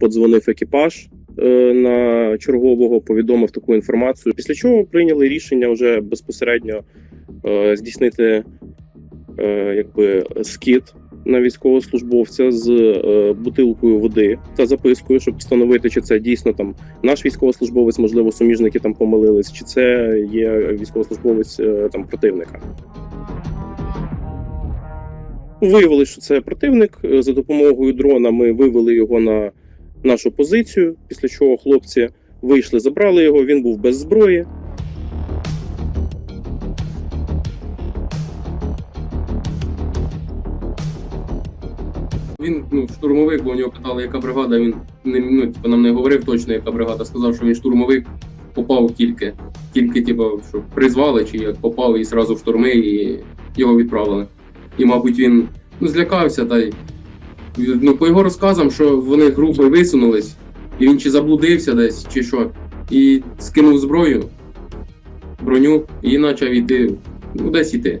подзвонив екіпаж е, на чергового, повідомив таку інформацію. Після чого прийняли рішення вже безпосередньо е, здійснити е, якби скид на військовослужбовця з бутилкою води та запискою, щоб встановити, чи це дійсно там наш військовослужбовець, можливо, суміжники там помилились, чи це є військовослужбовець там противника. Виявили, що це противник. За допомогою дрона ми вивели його на нашу позицію, після чого хлопці вийшли, забрали його. Він був без зброї. Він ну, штурмовик, бо у нього питали, яка бригада. Він не ну, типу, нам не говорив точно, яка бригада. Сказав, що він штурмовик попав тільки. Тільки, типу, що призвали, чи як попав і зразу в штурми, і його відправили. І, мабуть, він ну, злякався, та й ну, по його розказам, що вони грубо висунулись, і він чи заблудився десь, чи що, і скинув зброю, броню, і почав йти, ну, десь іти.